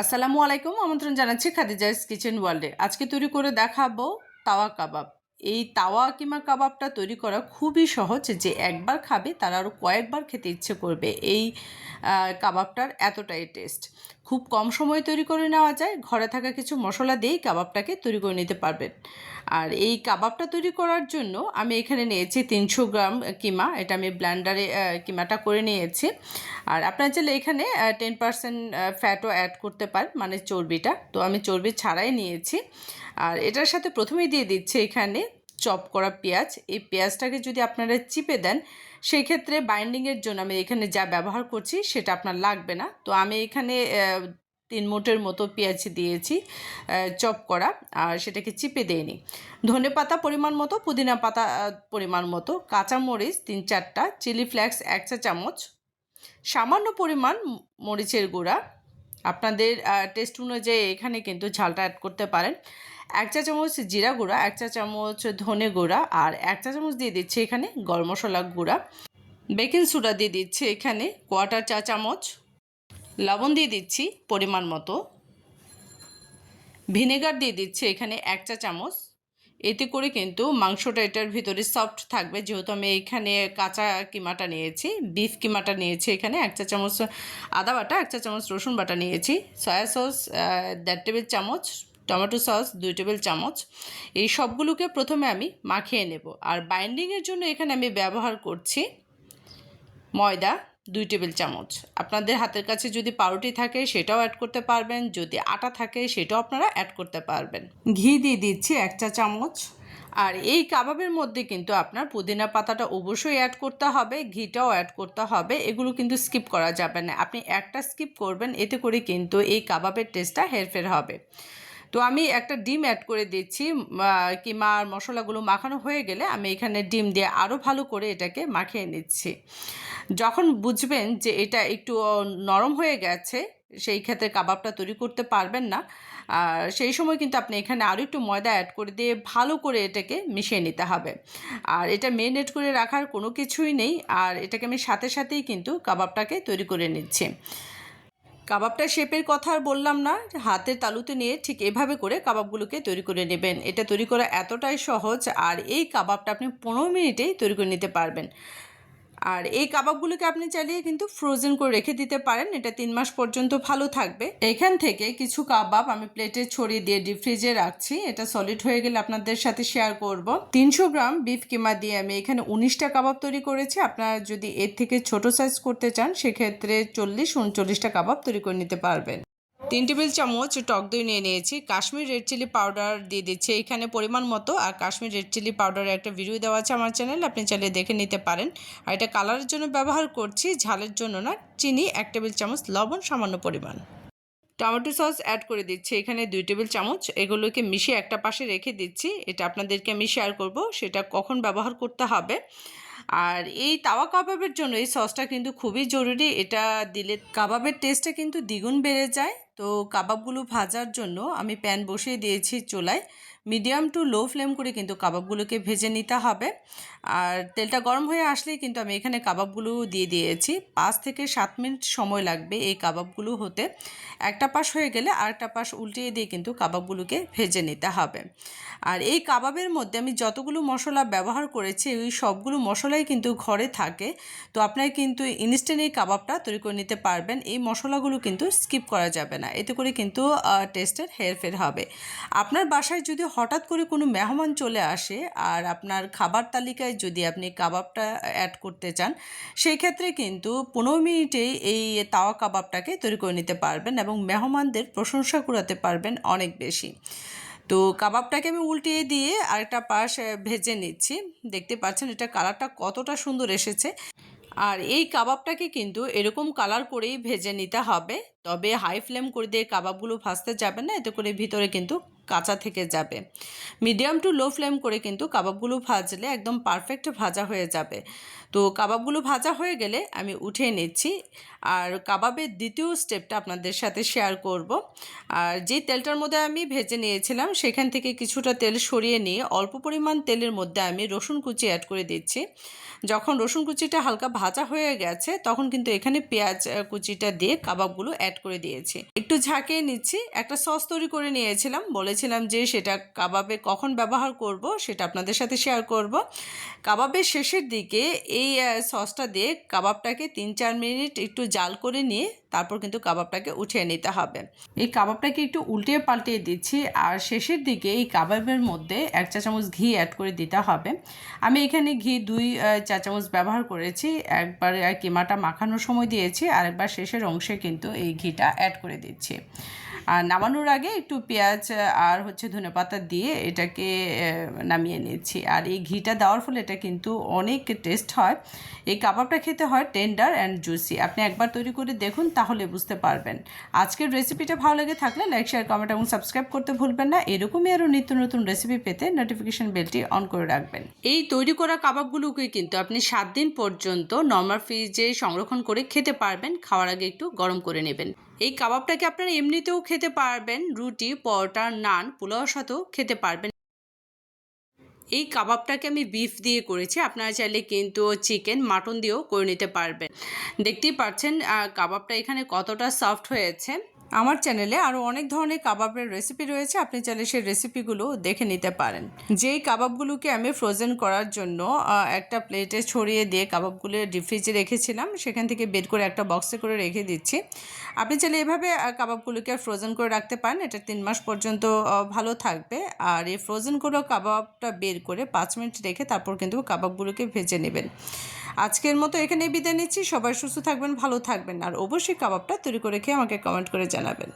আসসালামু আলাইকুম, আমন্ত্রণ জানাচ্ছি খাদিজাইস কিচেন ওয়ার্ল্ডে। আজকে তৈরি করে দেখাবো তাওয়া কাবাব। এই তাওয়া কিমা কাবাবটা তৈরি করা খুবই সহজ যে একবার খাবে, তারা আরও কয়েকবার খেতে ইচ্ছে করবে। এই কাবাবটার এতটাই টেস্ট। খুব কম সময়ে তৈরি করে নেওয়া যায়, ঘরে থাকা কিছু মশলা দিয়েই কাবাবটাকে তৈরি করে নিতে পারবেন। আর এই কাবাবটা তৈরি করার জন্য আমি এখানে নিয়েছি তিনশো গ্রাম কিমা, এটা আমি ব্ল্যান্ডারে কিমাটা করে নিয়েছি। আর আপনার চাইলে এখানে টেন পার্সেন্ট ফ্যাটও অ্যাড করতে পারেন মানে চর্বিটা। তো আমি চর্বি ছাড়াই নিয়েছি। আর এটার সাথে প্রথমেই দিয়ে দিচ্ছে এখানে চপ করা পেঁয়াজ। এই পেঁয়াজটাকে যদি আপনারা চিপে দেন সেই ক্ষেত্রে বাইন্ডিংয়ের জন্য আমি এখানে যা ব্যবহার করছি, সেটা আপনার লাগবে না। তো আমি এখানে তিন মোটের মতো পেঁয়াজ দিয়েছি চপ করা। আর সেটাকে চিপে দিইনি ধনে পাতা পরিমাণ মতো, পুদিনা পাতা পরিমাণ মতো, কাঁচামরিচ তিন চারটা, চিলি ফ্লেক্স এক চা চামচ সামান্য পরিমাণ মরিচের গুঁড়া। আপনাদের টেস্ট অনুযায়ী এখানে কিন্তু ঝালটা অ্যাড করতে পারেন। এক চা চামচ জিরা গুঁড়া, এক চা চামচ ধনে গুঁড়া আর এক চা চামচ দিয়ে দিচ্ছি এখানে গরম মশলা গুঁড়া। বেকিং সোডা দিয়ে দিচ্ছি এখানে কোয়াটার চা চামচ। লবণ দিয়ে দিচ্ছি পরিমাণ মতো। ভিনেগার দিয়ে দিচ্ছি এখানে এক চা চামচ। এতে করে কিন্তু মাংসটা এটার ভিতরে সফট থাকবে। যেহেতু আমি এখানে কাঁচা কিমাটা নিয়েছি বিফ কিমাটা নিয়েছি এখানে, এক চা চামচ আদা বাটা, এক চা চামচ রসুন বাটা নিয়েছি সয়া সস দেড় টেবিল চামচ টমেটো সস দুই টেবিল চামচ। এই সবগুলোকে প্রথমে আমি মাখিয়ে নেব। আর বাইন্ডিংয়ের জন্য এখানে আমি ব্যবহার করছি ময়দা দুই টেবিল চামচ। আপনাদের হাতের কাছে যদি পাউরুটি থাকে, সেটাও অ্যাড করতে পারবেন। যদি আটা থাকে, সেটাও আপনারা অ্যাড করতে পারবেন। ঘি দিয়ে দিচ্ছি এক চা চামচ। আর এই কাবাবের মধ্যে কিন্তু আপনার পুদিনা পাতাটা অবশ্যই অ্যাড করতে হবে, ঘিটাও অ্যাড করতে হবে। এগুলো কিন্তু স্কিপ করা যাবে না। আপনি একটা স্কিপ করবেন, এতে করে কিন্তু এই কাবাবের টেস্টটা হেরফের হবে। তো আমি একটা ডিম অ্যাড করে দিচ্ছি আর মশলাগুলো মাখানো হয়ে গেলে আমি এখানে ডিম দিয়ে আরও ভালো করে এটাকে মাখিয়ে নিচ্ছি। যখন বুঝবেন যে এটা একটু নরম হয়ে গেছে, সেই ক্ষেত্রে কাবাবটা তৈরি করতে পারবেন না। আর সেই সময় কিন্তু আপনি এখানে আরও একটু ময়দা অ্যাড করে দিয়ে ভালো করে এটাকে মিশিয়ে নিতে হবে। আর এটা মেরিনেট করে রাখার কোনো কিছুই নেই। আর এটাকে আমি সাথে সাথেই কিন্তু কাবাবটাকে তৈরি করে নিচ্ছি। কাবাবটা শেপের কথা আর বললাম না, হাতের তালুতে নিয়ে ঠিক এভাবে করে কাবাবগুলোকে তৈরি করে নেবেন। এটা তৈরি করা এতটাই সহজ, আর এই কাবাবটা আপনি পনেরো মিনিটেই তৈরি করে নিতে পারবেন। আর এই কাবাবগুলোকে আপনি চাইলে কিন্তু ফ্রোজেন করে রেখে দিতে পারেন। এটা তিন মাস পর্যন্ত ভালো থাকবে। এখান থেকে কিছু কাবাব আমি প্লেটে ছড়িয়ে দিয়ে ডিপ ফ্রিজে রাখছি। এটা সলিড হয়ে গেলে আপনাদের সাথে শেয়ার করব। তিনশো গ্রাম বিফ কিমা দিয়ে আমি এখানে উনিশটা কাবাব তৈরি করেছি। আপনারা যদি এর থেকে ছোট সাইজ করতে চান, সেক্ষেত্রে চল্লিশ, উনচল্লিশটা কাবাব তৈরি করে নিতে পারবেন। তিন টেবিল চামচ টক দই নিয়ে নিয়েছি। কাশ্মীর রেড চিলি পাউডার দিয়ে দিচ্ছি। এখানে পরিমাণ মতো। আর কাশ্মীর রেড চিলি পাউডারের একটা ভিডিও দেওয়া আছে আমার চ্যানেল, আপনি চাইলে দেখে নিতে পারেন। আর এটা কালারের জন্য ব্যবহার করছি, ঝালের জন্য না, চিনি এক টেবিল চামচ, লবণ সামান্য পরিমাণ। টমেটো সস অ্যাড করে দিচ্ছি এখানে দুই টেবিল চামচ। এগুলোকে মিশিয়ে একটা পাশে রেখে দিচ্ছি। এটা আপনাদেরকে আমি শেয়ার করব, সেটা কখন ব্যবহার করতে হবে। আর এই তাওয়া কাবাবের জন্য এই সসটা কিন্তু খুবই জরুরি। এটা দিলে কাবাবের টেস্টটা কিন্তু দ্বিগুণ বেড়ে যায়। তো কাবাবগুলো ভাজার জন্য আমি প্যান বসিয়ে দিয়েছি চুলায়। মিডিয়াম টু লো ফ্লেম করে কিন্তু কাবাবগুলোকে ভেজে নিতে হবে। আর তেলটা গরম হয়ে আসলেই কিন্তু আমি এখানে কাবাবগুলো দিয়ে দিয়েছি। পাঁচ থেকে সাত মিনিট সময় লাগবে এই কাবাবগুলো হতে। একটা পাশ হয়ে গেলে আরেকটা পাশ উল্টিয়ে দিয়ে কিন্তু কাবাবগুলোকে ভেজে নিতে হবে। আর এই কাবাবের মধ্যে আমি যতগুলো মশলা ব্যবহার করেছি ওই সবগুলো মশলাই কিন্তু ঘরে থাকে। তো আপনার কিন্তু ইনস্ট্যান্ট এই কাবাবটা তৈরি করে নিতে পারবেন। এই মশলাগুলো কিন্তু স্কিপ করা যাবে না। এতে করে কিন্তু টেস্টের হেরফের হবে। আপনার বাসায় যদি হঠাৎ করে কোনো মেহমান চলে আসে আর আপনার খাবার তালিকায় যদি আপনি কাবাবটা অ্যাড করতে চান সেই ক্ষেত্রে কিন্তু পনেরো মিনিটেই এই তাওয়া কাবাবটাকে তৈরি করে নিতে পারবেন এবং মেহমানদের প্রশংসা করাতে পারবেন অনেক বেশি। তো কাবাবটাকে আমি উল্টিয়ে দিয়ে আরেকটা পাশ ভেজে নিচ্ছি। দেখতে পাচ্ছেন এটা কালারটা কতটা সুন্দর এসেছে। আর এই কাবাবটাকে কিন্তু এরকম কালার করেই ভেজে নিতে হবে। তবে হাই ফ্লেম করে দিয়ে কাবাবগুলো ভাজতে যাবে না, এতে করে ভিতরে কিন্তু কাঁচা থেকে যাবে। মিডিয়াম টু লো ফ্লেম করে কিন্তু কাবাবগুলো ভাজলে একদম পারফেক্ট ভাজা হয়ে যাবে। তো কাবাবগুলো ভাজা হয়ে গেলে আমি উঠিয়ে নিচ্ছি। আর কাবাবের দ্বিতীয় স্টেপটা আপনাদের সাথে শেয়ার করব। আর যে তেলটার মধ্যে আমি ভেজে নিয়েছিলাম, সেখান থেকে কিছুটা তেল সরিয়ে নিয়ে অল্প পরিমাণ তেলের মধ্যে আমি রসুন কুচি অ্যাড করে দিচ্ছি। যখন রসুন কুচিটা হালকা ভাজা হয়ে গেছে, তখন কিন্তু এখানে পেঁয়াজ কুচিটা দিয়ে কাবাবগুলো অ্যাড অ্যাড করে দিয়েছি। একটু ঝাঁকিয়ে নিচ্ছি। একটা সস তৈরি করে নিয়েছিলাম। বলেছিলাম যে সেটা কাবাবে কখন ব্যবহার করব সেটা আপনাদের সাথে শেয়ার করব। কাবাবের শেষের দিকে এই সসটা দিয়ে কাবাবটাকে তিন চার মিনিট একটু জাল করে নিয়ে তারপর কিন্তু কাবাবটাকে উঠিয়ে নিতে হবে। এই কাবাবটাকে একটু উল্টিয়ে পাল্টিয়ে দিচ্ছি আর শেষের দিকে এই কাবাবের মধ্যে এক চা চামচ ঘি অ্যাড করে দিতে হবে। আমি এখানে ঘি দুই চা চামচ ব্যবহার করেছি, একবার কিমাটা মাখানোর সময় দিয়েছি আর একবার শেষের অংশে কিন্তু এই ঘিটা অ্যাড করে দিচ্ছি। আর নামানোর আগে একটু পেঁয়াজ আর হচ্ছে ধনেপাতা দিয়ে এটাকে নামিয়ে নিচ্ছি। আর এই ঘিটা দেওয়ার ফলে এটা কিন্তু অনেক টেস্ট হয়। এই কাবাবটা খেতে হয় টেন্ডার অ্যান্ড জুসি আপনি একবার তৈরি করে দেখুন, তাহলে বুঝতে পারবেন। আজকের রেসিপিটা ভালো লেগে থাকলে লাইক শেয়ার কমেন্ট এবং সাবস্ক্রাইব করতে ভুলবেন না। এরকমই আরও নিত্য নতুন রেসিপি পেতে নোটিফিকেশন বেলটি অন করে রাখবেন। এই তৈরি করা কাবাবগুলোকে কিন্তু আপনি সাত দিন পর্যন্ত নর্মাল ফ্রিজে সংরক্ষণ করে খেতে পারবেন। খাওয়ার আগে একটু গরম করে নেবেন। এই কাবাবটাকে আপনারা এমনিতেও খেতে পারবেন, রুটি, পরোটা, নান পোলাওর সাথেও খেতে পারবেন। এই কাবাবটাকে আমি বিফ দিয়ে করেছি, আপনারা চাইলে কিন্তু চিকেন মাটন দিয়েও করে নিতে পারবেন। দেখতেই পাচ্ছেন কাবাবটা এখানে কতটা সফট হয়েছে। আমার চ্যানেলে আরও অনেক ধরনের কাবাবের রেসিপি রয়েছে, আপনি চাইলে সেই রেসিপিগুলো দেখে নিতে পারেন। যেই কাবাবগুলোকে আমি ফ্রোজেন করার জন্য একটা প্লেটে ছড়িয়ে দিয়ে কাবাবগুলো ফ্রিজে রেখেছিলাম, সেখান থেকে বের করে একটা বক্সে করে রেখে দিচ্ছি। আপনি চাইলে এভাবে কাবাবগুলোকে ফ্রোজেন করে রাখতে পারেন, এটা তিন মাস পর্যন্ত ভালো থাকবে। আর এই ফ্রোজেন করা কাবাবটা বের করে পাঁচ মিনিট রেখে তারপর কিন্তু কাবাবগুলোকে ভেজে নেবেন। আজকের মতো এখানে বিদায় নিচ্ছি। সবাই সুস্থ থাকবেন, ভালো থাকবেন, আর অবশ্যই কাবাবটা তৈরি করে খেয়ে আমাকে কমেন্ট করে জানাবেন।